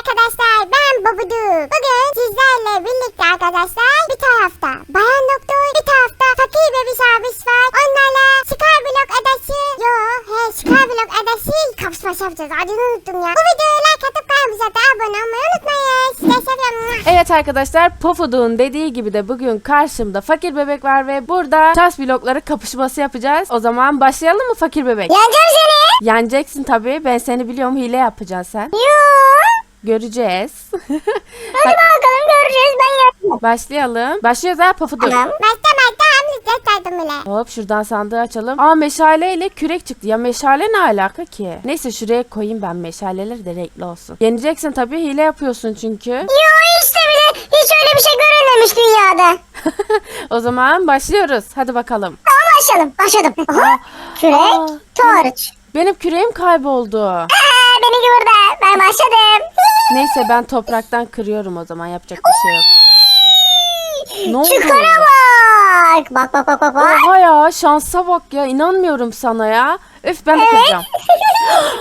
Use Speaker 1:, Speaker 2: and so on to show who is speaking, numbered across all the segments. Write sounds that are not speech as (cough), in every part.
Speaker 1: arkadaşlar ben Babudu. Bugün sizlerle birlikte arkadaşlar bir tarafta bayan doktor bir tarafta fakir bebiş abis var. Onlarla Skyblock adası yo he Skyblock adası kapışması yapacağız. Adını unuttum ya. Bu videoya like atıp kanalımıza da abone olmayı unutmayın. Size seviyorum.
Speaker 2: Evet arkadaşlar Pofuduk'un dediği gibi de bugün karşımda fakir bebek var ve burada tas blokları kapışması yapacağız. O zaman başlayalım mı fakir bebek?
Speaker 1: Yeneceğim seni.
Speaker 2: Yeneceksin tabii. Ben seni biliyorum hile yapacaksın sen.
Speaker 1: Yoo.
Speaker 2: Göreceğiz. (laughs)
Speaker 1: Hadi bakalım göreceğiz ben yapayım.
Speaker 2: Başlayalım. Başlıyoruz ha Pofuduk.
Speaker 1: Tamam. Başta başta hamle istedim bile.
Speaker 2: Hop şuradan sandığı açalım. Aa meşale ile kürek çıktı. Ya meşale ne alaka ki? Neyse şuraya koyayım ben meşaleleri de renkli olsun. Yeneceksin tabii hile yapıyorsun çünkü.
Speaker 1: Yo işte bile hiç öyle bir şey görülmemiş dünyada. (laughs)
Speaker 2: o zaman başlıyoruz. Hadi bakalım.
Speaker 1: Tamam başlayalım. Başladım. Aha.
Speaker 2: Aa.
Speaker 1: Kürek. Torç.
Speaker 2: Benim küreğim kayboldu.
Speaker 1: Aa, benimki burada. Ben başladım.
Speaker 2: Neyse ben topraktan kırıyorum o zaman yapacak bir şey yok. Ne oldu?
Speaker 1: Çukura bak. Bak bak bak bak.
Speaker 2: Oha ya şansa bak ya inanmıyorum sana ya. Öf ben de kıracağım.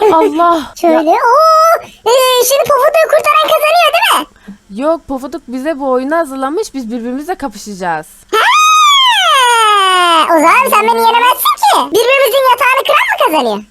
Speaker 2: (laughs) Allah.
Speaker 1: Şöyle.
Speaker 2: Ya,
Speaker 1: Oo. Ee, şimdi Pofuduk'u kurtaran kazanıyor değil mi?
Speaker 2: yok Pofuduk bize bu oyunu hazırlamış biz birbirimizle kapışacağız.
Speaker 1: Ha, o zaman sen beni yenemezsin ki. Birbirimizin yatağını kıran mı kazanıyor?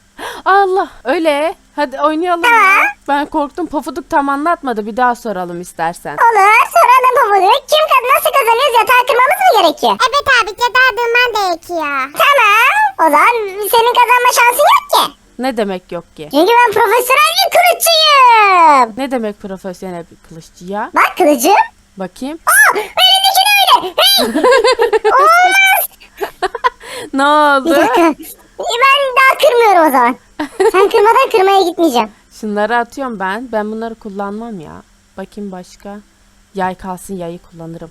Speaker 2: Allah öyle. Hadi oynayalım. ya.
Speaker 1: Tamam.
Speaker 2: Ben korktum Pofuduk tam anlatmadı bir daha soralım istersen.
Speaker 1: Olur. Soralım Pofuduk. Kim kad- nasıl kazanıyoruz? Yatağı kırmamız mı gerekiyor? Evet abi yatağı durman gerekiyor. Tamam. O zaman senin kazanma şansın yok ki.
Speaker 2: Ne demek yok ki?
Speaker 1: Çünkü ben profesyonel bir kılıççıyım.
Speaker 2: Ne demek profesyonel bir kılıççı ya?
Speaker 1: Bak kılıcım.
Speaker 2: Bakayım.
Speaker 1: Aa, elindeki ne öyle? Hey! (laughs) Olmaz. (laughs)
Speaker 2: ne
Speaker 1: Bir
Speaker 2: oldu?
Speaker 1: dakika. Ben daha kırmıyorum o zaman. Sen kırmadan kırmaya gitmeyeceğim.
Speaker 2: Şunları atıyorum ben. Ben bunları kullanmam ya. Bakayım başka. Yay kalsın yayı kullanırım.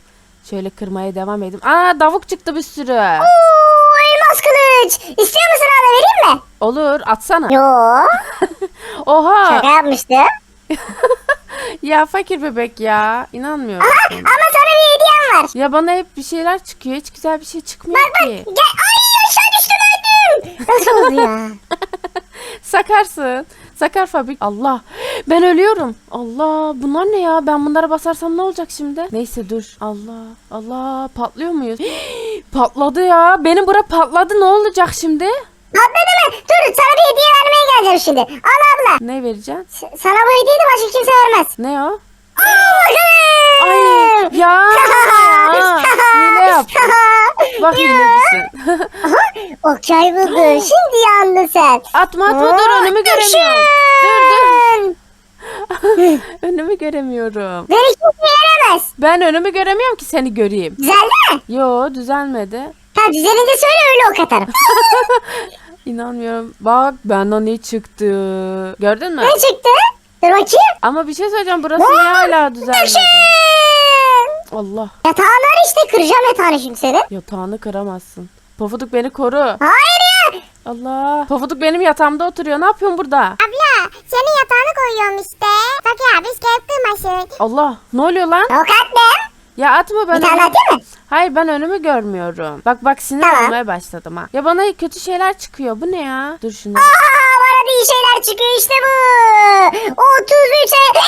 Speaker 2: Şöyle kırmaya devam edeyim. Aa davuk çıktı bir sürü.
Speaker 1: Oo, elmas kılıç. İstiyor musun hala vereyim mi?
Speaker 2: Olur atsana.
Speaker 1: Yo. (laughs)
Speaker 2: Oha.
Speaker 1: Şaka yapmıştım. (laughs)
Speaker 2: ya fakir bebek ya. İnanmıyorum.
Speaker 1: Aha,
Speaker 2: sana.
Speaker 1: ama sana bir hediyem var.
Speaker 2: Ya bana hep bir şeyler çıkıyor. Hiç güzel bir şey çıkmıyor
Speaker 1: Bak bak.
Speaker 2: ki.
Speaker 1: Gel. Ay aşağı düştüm öldüm. Nasıl oldu ya? (laughs)
Speaker 2: Sakarsın. Sakar fabrik. Allah. Ben ölüyorum. Allah. Bunlar ne ya? Ben bunlara basarsam ne olacak şimdi? Neyse dur. Allah. Allah. Patlıyor muyuz? (gasps) Patladı ya. Benim bura patladı. Ne olacak şimdi?
Speaker 1: Patladı mı? Dur sana bir hediye vermeye geleceğim şimdi. Al abla.
Speaker 2: Ne vereceksin?
Speaker 1: S- Sana bu hediyeyi de başka kimse vermez.
Speaker 2: Ne o? Ay ya. ya. (laughs) Hile (laughs) Bak hilecisin.
Speaker 1: Okey buldu. Şimdi yandın sen.
Speaker 2: atma atma dur önümü göremiyorum. Dur dur. (laughs) önümü göremiyorum.
Speaker 1: Beni kimse yenemez.
Speaker 2: Ben önümü göremiyorum ki seni göreyim.
Speaker 1: Düzeldi mi?
Speaker 2: Yo düzelmedi.
Speaker 1: Tamam düzelince söyle öyle ok atarım. (laughs)
Speaker 2: İnanmıyorum. Bak benden ne çıktı. Gördün mü?
Speaker 1: ne çıktı? Dur bakayım.
Speaker 2: Ama bir şey söyleyeceğim. Burası niye hala düzelmedi?
Speaker 1: Düşün.
Speaker 2: Allah.
Speaker 1: Yatağını işte kıracağım yatağını şimdi senin.
Speaker 2: Yatağını kıramazsın. Pofuduk beni koru.
Speaker 1: Hayır ya.
Speaker 2: Allah. Pofuduk benim yatağımda oturuyor. Ne yapıyorsun burada?
Speaker 1: Abla senin yatağını koyuyorum işte. Bak ya biz kırmasın.
Speaker 2: Allah. Ne oluyor lan?
Speaker 1: Ok attım.
Speaker 2: Ya atma ben.
Speaker 1: Bir tane atayım mı?
Speaker 2: Hayır ben önümü görmüyorum. Bak bak sinir
Speaker 1: Tamam.
Speaker 2: olmaya başladım ha. Ya bana kötü şeyler çıkıyor. Bu ne ya? Dur şunu.
Speaker 1: Aa, bana iyi şeyler çıkıyor işte bu. 33 ay.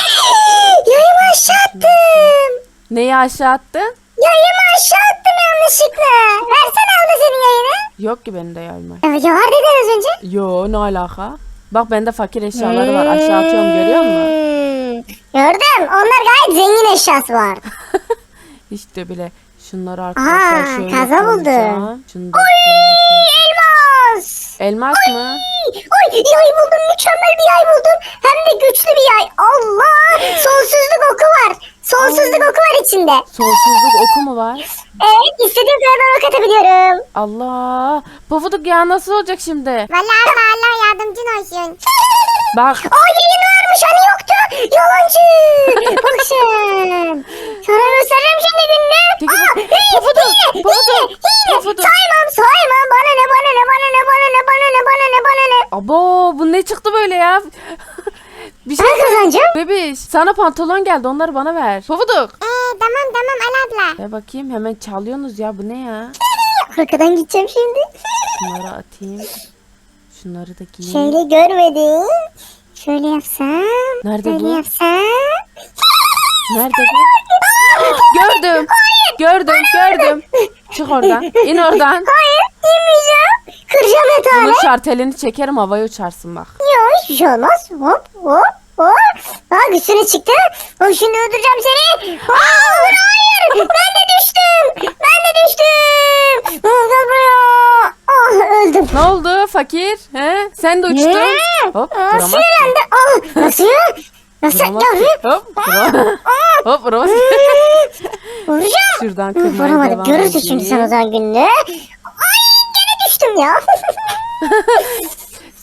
Speaker 1: Yayımı aşağı attım.
Speaker 2: Neyi aşağı attın?
Speaker 1: Yayımı aşağı attım yanlışlıkla. Versene abla senin yayını.
Speaker 2: Yok ki benim de.
Speaker 1: Evet, ya var dedin az önce.
Speaker 2: Yo ne alaka? Bak bende fakir eşyaları var. Aşağı atıyorum görüyor musun?
Speaker 1: Hmm, Gördüm. Onlar gayet zengin eşyası var. (laughs)
Speaker 2: İşte bile şunları arkadaşlar
Speaker 1: Aha,
Speaker 2: şöyle
Speaker 1: kaza buldum.
Speaker 2: koyacağım. Şunu da
Speaker 1: Oy,
Speaker 2: şöyle
Speaker 1: elmas.
Speaker 2: Elmas mı?
Speaker 1: Yay buldum. Mükemmel bir yay buldum. Hem de güçlü bir yay. Allah. (laughs) Sonsuzluk oku var. Sonsuzluk oku var içinde.
Speaker 2: Sonsuzluk oku mu var?
Speaker 1: Evet istediğim kadar ok atabiliyorum.
Speaker 2: Allah. Pofuduk ya nasıl olacak şimdi?
Speaker 1: Vallahi Allah, Allah yardımcın olsun.
Speaker 2: Bak.
Speaker 1: Aa yayın varmış hani yoktu. Yalancı. (laughs) Bak sen. (laughs) Sana gösteririm şimdi gününü.
Speaker 2: Peki,
Speaker 1: Aa, hile,
Speaker 2: Pofuduk. Pofuduk. Ya? (laughs) Bir şey
Speaker 1: Ben kazanacağım.
Speaker 2: Bebiş sana pantolon geldi onları bana ver. Pofuduk.
Speaker 1: Ee, tamam tamam al abla.
Speaker 2: Ver bakayım hemen çalıyorsunuz ya bu ne ya? (laughs)
Speaker 1: Arkadan gideceğim şimdi.
Speaker 2: Şunları atayım. Şunları da giyeyim.
Speaker 1: Şöyle görmedim. Şöyle yapsam.
Speaker 2: Nerede bu?
Speaker 1: yapsam.
Speaker 2: Nerede bu? gördüm. (gasps) Gördüm, gördüm. Çık oradan. İn oradan. (laughs)
Speaker 1: Hayır inmeyeceğim. Kıracağım yatağını.
Speaker 2: Bunun şartelini çekerim havaya uçarsın bak.
Speaker 1: Hiçbir şey olmaz. Hop hop hop. Bak üstüne çıktı. Hop şimdi öldüreceğim seni. Aa, hayır ben de düştüm. Ben de düştüm. Aa, Gel buraya. Ah öldüm.
Speaker 2: Ne oldu fakir? He? Sen de uçtun.
Speaker 1: Ne?
Speaker 2: Hop
Speaker 1: Aa, sinirlendi. Aa, nasıl ya? Nasıl?
Speaker 2: Vuramaz
Speaker 1: Ya.
Speaker 2: Hop. Hop vuramaz.
Speaker 1: Vuracağım.
Speaker 2: Şuradan kırmaya
Speaker 1: Vuramadık.
Speaker 2: devam
Speaker 1: Görürsün şimdi sen o zaman gününü. Ay gene düştüm ya. (laughs)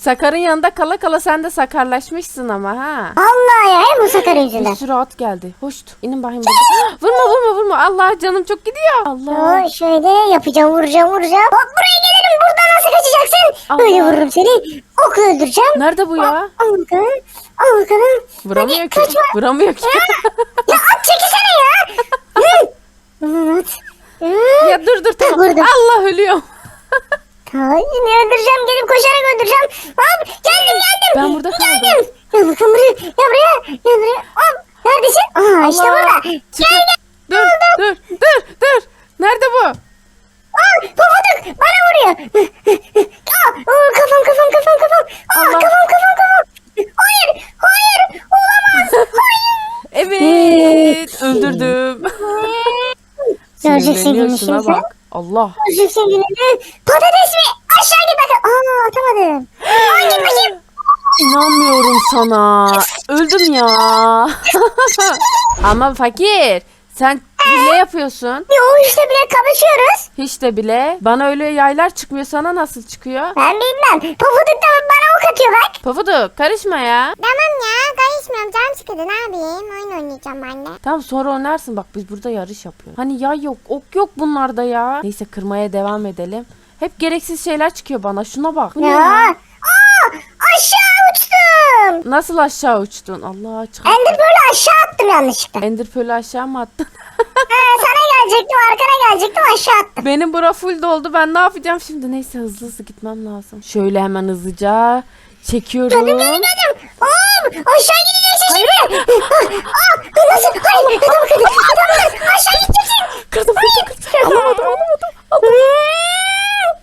Speaker 2: Sakar'ın yanında kala kala sen de sakarlaşmışsın ama ha.
Speaker 1: Allah ya hem bu sakar yüzünden.
Speaker 2: Bir sürü at geldi. Hoşt. İnin bakayım burada. (gasps) vurma vurma vurma. Allah canım çok gidiyor. Allah.
Speaker 1: Aa, şöyle yapacağım vuracağım vuracağım. Hop buraya gelirim buradan nasıl kaçacaksın?
Speaker 2: Allah.
Speaker 1: Böyle vururum seni. Okla öldüreceğim.
Speaker 2: Nerede bu ya?
Speaker 1: Al bakalım. Al bakalım.
Speaker 2: Vuramıyor
Speaker 1: Hadi
Speaker 2: ki.
Speaker 1: kaçma.
Speaker 2: Vuramıyor ki.
Speaker 1: ya at çekilsene ya. (laughs) Hı. At. Hı.
Speaker 2: ya dur dur tamam.
Speaker 1: Vurdum.
Speaker 2: Allah ölüyor.
Speaker 1: Ay yine öldüreceğim gelip koşarak öldüreceğim. Hop geldim geldim.
Speaker 2: Ben burada kaldım.
Speaker 1: Geldim. Gel bakalım buraya. Gel buraya. Gel buraya. Hop. Neredesin? Aa işte
Speaker 2: Allah.
Speaker 1: burada.
Speaker 2: Çıkın.
Speaker 1: Gel gel.
Speaker 2: Dur dur dur dur. Nerede bu?
Speaker 1: Aa pofuduk bana vuruyor. Aa aa, kafam kafam kafam kafam. Aa
Speaker 2: Allah.
Speaker 1: kafam kafam kafam. Hayır hayır olamaz.
Speaker 2: Evet. Öldürdüm.
Speaker 1: Göreceksin gününü şimdi.
Speaker 2: bak. Allah.
Speaker 1: Patates mi? Aşağı git bakalım. Aa atamadım. Aa git bakayım.
Speaker 2: İnanmıyorum sana. Öldüm ya. (laughs) Ama fakir. Sen ne yapıyorsun?
Speaker 1: Yo işte bile kapışıyoruz.
Speaker 2: Hiç de bile. Bana öyle yaylar çıkmıyor. Sana nasıl çıkıyor?
Speaker 1: Ben bilmem. Pofuduk da bana ok atıyor bak.
Speaker 2: Pofuduk karışma ya.
Speaker 1: Tamam ya karışmıyorum. Canım sıkıldı ne yapayım? Oyun oynayacağım ben de.
Speaker 2: Tamam sonra oynarsın. Bak biz burada yarış yapıyoruz. Hani yay yok, ok yok bunlarda ya. Neyse kırmaya devam edelim. Hep gereksiz şeyler çıkıyor bana. Şuna bak. Bu ne
Speaker 1: Ya.
Speaker 2: ya?
Speaker 1: Aa aşağı uçtum.
Speaker 2: Nasıl aşağı uçtun? Allah çıkar.
Speaker 1: Ender böyle aşağı attım yanlışlıkla.
Speaker 2: Ender Pearl'ü aşağı mı attın?
Speaker 1: Gelecektim arkana gelecektim aşağı attım.
Speaker 2: Benim bura full doldu. Ben ne yapacağım şimdi? Neyse hızlı hızlı gitmem lazım. Şöyle hemen hızlıca çekiyorum.
Speaker 1: Döndüm döndüm döndüm. Aa, aşağı gideceksin şimdi. Aa, nasıl? Hayır adamı kırdı. Adamı kırdı. Aşağı gideceksin.
Speaker 2: Kırdım kırdım kırdım. Alamadım alamadım.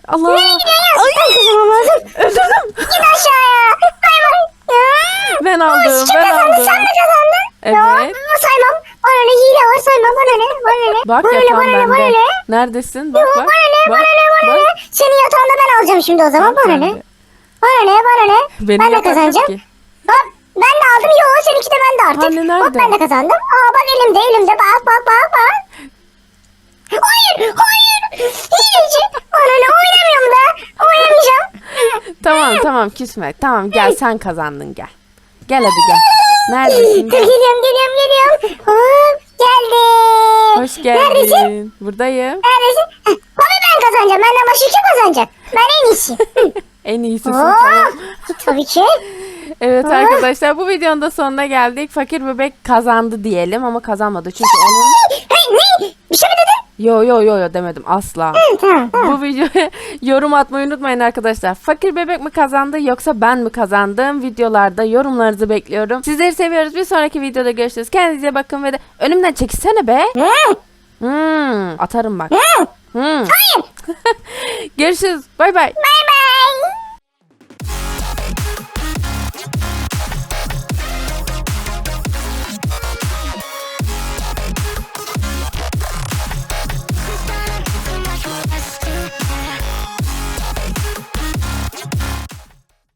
Speaker 2: Allah.
Speaker 1: Nereye gidiyorsun? Ben kazanmam lazım.
Speaker 2: Öldürdüm.
Speaker 1: Git aşağıya. Bay bay.
Speaker 2: Ben aldım ben aldım.
Speaker 1: Sen mi kazandın?
Speaker 2: Evet.
Speaker 1: Ya, saymam. Bana ne hile var saymam. Bana ne? Bana ne?
Speaker 2: Bak
Speaker 1: bana
Speaker 2: yatağım
Speaker 1: Bana ne? Bana
Speaker 2: bende.
Speaker 1: ne?
Speaker 2: Neredesin? Bak bak.
Speaker 1: bana ne?
Speaker 2: Bak,
Speaker 1: Bana ne? Bana
Speaker 2: bak.
Speaker 1: ne? Senin yatağında ben alacağım şimdi o zaman. Bana ne?
Speaker 2: Bende.
Speaker 1: Bana ne? Bana ne?
Speaker 2: Benim
Speaker 1: ben de kazanacağım.
Speaker 2: ki.
Speaker 1: Bak ben de aldım. Yo seninki de ben de artık.
Speaker 2: Hani nerede?
Speaker 1: Bak ben de kazandım. Aa bak elimde elimde. Bak bak bak bak. Hayır hayır. Hileci. Bana ne oynamıyorum da. Oynamayacağım.
Speaker 2: Tamam tamam küsme. Tamam gel sen kazandın gel. Gel hadi gel. Neredesin?
Speaker 1: Geliyorum geliyorum geliyorum. Hop geldim.
Speaker 2: Hoş geldin.
Speaker 1: Neredesin?
Speaker 2: Buradayım.
Speaker 1: Neredesin? Tabii ben kazanacağım. Benden başka kim kazanacak? Ben en iyisiyim. (laughs)
Speaker 2: En iyisisin
Speaker 1: Oo,
Speaker 2: tamam.
Speaker 1: tabii ki.
Speaker 2: Evet
Speaker 1: Aa.
Speaker 2: arkadaşlar bu videonun da sonuna geldik. Fakir bebek kazandı diyelim ama kazanmadı. Çünkü onun...
Speaker 1: Hey ne? Bir şey mi dedin?
Speaker 2: Yo yo yo yo demedim asla.
Speaker 1: Hı, tamam tamam.
Speaker 2: Bu videoya (laughs) yorum atmayı unutmayın arkadaşlar. Fakir bebek mi kazandı yoksa ben mi kazandım? Videolarda yorumlarınızı bekliyorum. Sizleri seviyoruz. Bir sonraki videoda görüşürüz. Kendinize bakın ve de önümden çekilsene be. Hmm, atarım bak. Hmm. (laughs) görüşürüz. Bay bay.
Speaker 1: Bay bay.